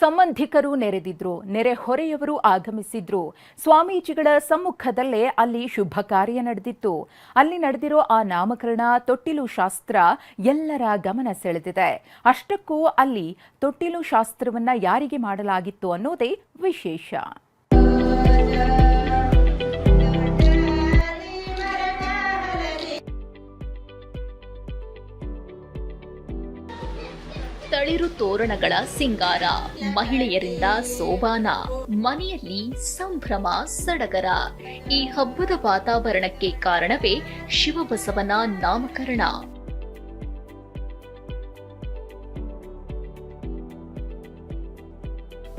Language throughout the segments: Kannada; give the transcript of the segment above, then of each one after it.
ಸಂಬಂಧಿಕರು ನೆರೆದಿದ್ರು ನೆರೆಹೊರೆಯವರು ಆಗಮಿಸಿದ್ರು. ಸ್ವಾಮೀಜಿಗಳ ಸಮ್ಮುಖದಲ್ಲೇ ಅಲ್ಲಿ ಶುಭ ಕಾರ್ಯ ನಡೆದಿತ್ತು. ಅಲ್ಲಿ ನಡೆದಿರೋ ಆ ನಾಮಕರಣ ತೊಟ್ಟಿಲು ಶಾಸ್ತ್ರ ಎಲ್ಲರ ಗಮನ ಸೆಳೆದಿದೆ. ಅಷ್ಟಕ್ಕೂ ಅಲ್ಲಿ ತೊಟ್ಟಿಲು ಶಾಸ್ತ್ರವನ್ನ ಯಾರಿಗೆ ಮಾಡಲಾಗಿತ್ತು ಅನ್ನೋದೇ ವಿಶೇಷ. ತಳಿರು ತೋರಣಗಳ ಸಿಂಗಾರ. ಮಹಿಳೆಯರಿಂದ ಸೋಬಾನ, ಮನೆಯಲ್ಲಿ ಸಂಭ್ರಮ ಸಡಗರ. ಈ ಹಬ್ಬದ ವಾತಾವರಣಕ್ಕೆ ಕಾರಣವೇ ಶಿವಬಸವನ ನಾಮಕರಣ.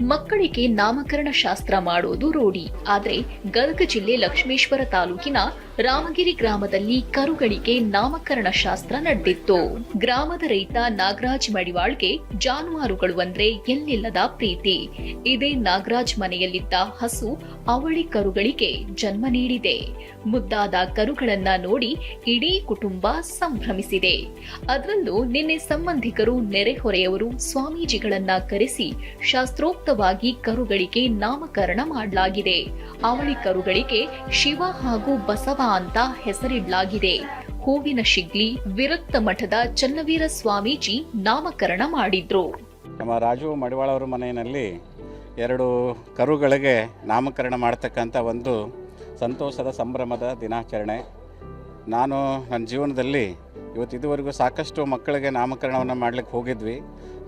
ಮಕ್ಕಳಿಗೆ ನಾಮಕರಣ ಶಾಸ್ತ್ರ ಮಾಡೋದು ರೂಢಿ. ಆದರೆ ಗದಗ ಜಿಲ್ಲೆ ಲಕ್ಷ್ಮೇಶ್ವರ ತಾಲೂಕಿನ ರಾಮಗಿರಿ ಗ್ರಾಮದಲ್ಲಿ ಕರುಗಳಿಗೆ ನಾಮಕರಣ ಶಾಸ್ತ್ರ ನಡೆದಿತ್ತು. ಗ್ರಾಮದ ರೈತ ನಾಗರಾಜ್ ಮಡಿವಾಳ್ಗೆ ಜಾನುವಾರುಗಳು ಅಂದ್ರೆ ಎಲ್ಲಿಲ್ಲದ ಪ್ರೀತಿ. ಇದೇ ನಾಗರಾಜ್ ಮನೆಯಲ್ಲಿದ್ದ ಹಸು ಅವಳಿ ಕರುಗಳಿಗೆ ಜನ್ಮ ನೀಡಿದೆ. ಮುದ್ದಾದ ಕರುಗಳನ್ನ ನೋಡಿ ಇಡೀ ಕುಟುಂಬ ಸಂಭ್ರಮಿಸಿದೆ. ಅದರಲ್ಲೂ ನಿನ್ನೆ ಸಂಬಂಧಿಕರು ನೆರೆಹೊರೆಯವರು ಸ್ವಾಮೀಜಿಗಳನ್ನ ಕರೆಸಿ ಶಾಸ್ತ್ರೋಕ್ತವಾಗಿ ಕರುಗಳಿಗೆ ನಾಮಕರಣ ಮಾಡಲಾಗಿದೆ. ಅವಳಿ ಕರುಗಳಿಗೆ ಶಿವ ಹಾಗೂ ಬಸವ ಅಂತ ಹೆಸರಿಡಲಾಗಿದೆ. ಹೂವಿನ ಶಿಗ್ಲಿ ವಿರಕ್ತ ಮಠದ ಚನ್ನವೀರ ಸ್ವಾಮೀಜಿ ನಾಮಕರಣ ಮಾಡಿದ್ರು. ನಮ್ಮ ರಾಜು ಮಡಿವಾಳ ಅವರ ಮನೆಯಲ್ಲಿ ಎರಡು ಕರುಗಳಿಗೆ ನಾಮಕರಣ ಮಾಡ್ತಕ್ಕಂಥ ಒಂದು ಸಂತೋಷದ ಸಂಭ್ರಮದ ದಿನಾಚರಣೆ. ನಾನು ನನ್ನ ಜೀವನದಲ್ಲಿ ಇವತ್ತು ಇದುವರೆಗೂ ಸಾಕಷ್ಟು ಮಕ್ಕಳಿಗೆ ನಾಮಕರಣವನ್ನು ಮಾಡಲಿಕ್ಕೆ ಹೋಗಿದ್ವಿ.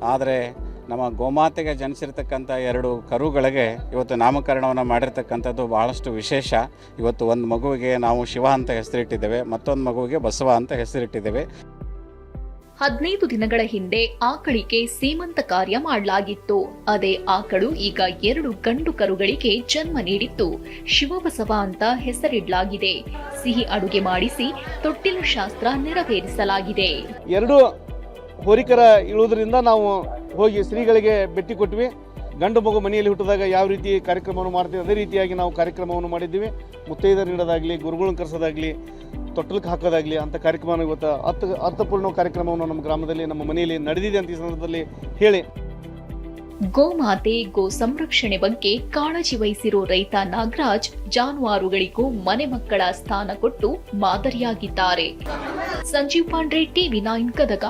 ಆದರೆ ನಮ್ಮ ಗೋಮಾತೆಗೆ ಜನಿಸಿರ್ತಕ್ಕಂಥ ಎರಡು ಕರುಗಳಿಗೆ ಇವತ್ತು ನಾಮಕರಣವನ್ನು ಮಾಡಿರ್ತಕ್ಕಂಥದ್ದು ಬಹಳಷ್ಟು ವಿಶೇಷ. ಇವತ್ತು ಒಂದು ಮಗುವಿಗೆ ನಾವು ಶಿವ ಅಂತ ಹೆಸರಿಟ್ಟಿದ್ದೇವೆ ಮತ್ತೊಂದು ಮಗುವಿಗೆ ಬಸವ ಅಂತ ಹೆಸರಿಟ್ಟಿದ್ದೇವೆ. ಹದಿನೈದು ದಿನಗಳ ಹಿಂದೆ ಆಕಳಿಗೆ ಸೀಮಂತ ಕಾರ್ಯ ಮಾಡಲಾಗಿತ್ತು. ಅದೇ ಆಕಳು ಈಗ ಎರಡು ಗಂಡು ಕರುಗಳಿಗೆ ಜನ್ಮ ನೀಡಿತ್ತು. ಶಿವಬಸವ ಅಂತ ಹೆಸರಿಡಲಾಗಿದೆ. ಸಿಹಿ ಅಡುಗೆ ಮಾಡಿಸಿ ತೊಟ್ಟಿಲು ಶಾಸ್ತ್ರ ನೆರವೇರಿಸಲಾಗಿದೆ. ಎರಡು ಹೋರಿಕರ ಇಳುವುದರಿಂದ ನಾವು ಹೋಗಿ ಶ್ರೀಗಳಿಗೆ ಭೇಟಿ ಕೊಟ್ವಿ. ಗಂಡು ಮಗು ಮನೆಯಲ್ಲಿ ಹುಟ್ಟಿದಾಗ ಯಾವ ರೀತಿ ಕಾರ್ಯಕ್ರಮವನ್ನು ಮಾಡ್ತೀವಿ, ಅದೇ ರೀತಿಯಾಗಿ ನಾವು ಕಾರ್ಯಕ್ರಮವನ್ನು ಮಾಡಿದ್ದೀವಿ. ಮುತ್ತೈದರ ನೀಡೋದಾಗಲಿ, ಗುರುಗಳನ್ನ ಕರೆಸೋದಾಗಲಿ, ತೊಟ್ಟಲಕ್ಕೆ ಹಾಕೋದಾಗಲಿ ಅಂಥ ಕಾರ್ಯಕ್ರಮ ಇವತ್ತು ಅರ್ಥ, ಅರ್ಥಪೂರ್ಣ ಕಾರ್ಯಕ್ರಮವನ್ನು ನಮ್ಮ ಗ್ರಾಮದಲ್ಲಿ, ನಮ್ಮ ಮನೆಯಲ್ಲಿ ನಡೆದಿದೆ ಅಂತ ಈ ಸಂದರ್ಭದಲ್ಲಿ ಹೇಳಿ. ಗೋಮಾತೆ, ಗೋ ಸಂರಕ್ಷಣೆ ಬಗ್ಗೆ ಕಾಳಜಿ ವಹಿಸಿರೋ ರೈತ ನಾಗರಾಜ್ ಜಾನುವಾರುಗಳಿಗೂ ಮನೆ ಮಕ್ಕಳ ಸ್ಥಾನ ಕೊಟ್ಟು ಮಾದರಿಯಾಗಿದ್ದಾರೆ. Sanjeev Pandre, TV nine Gadag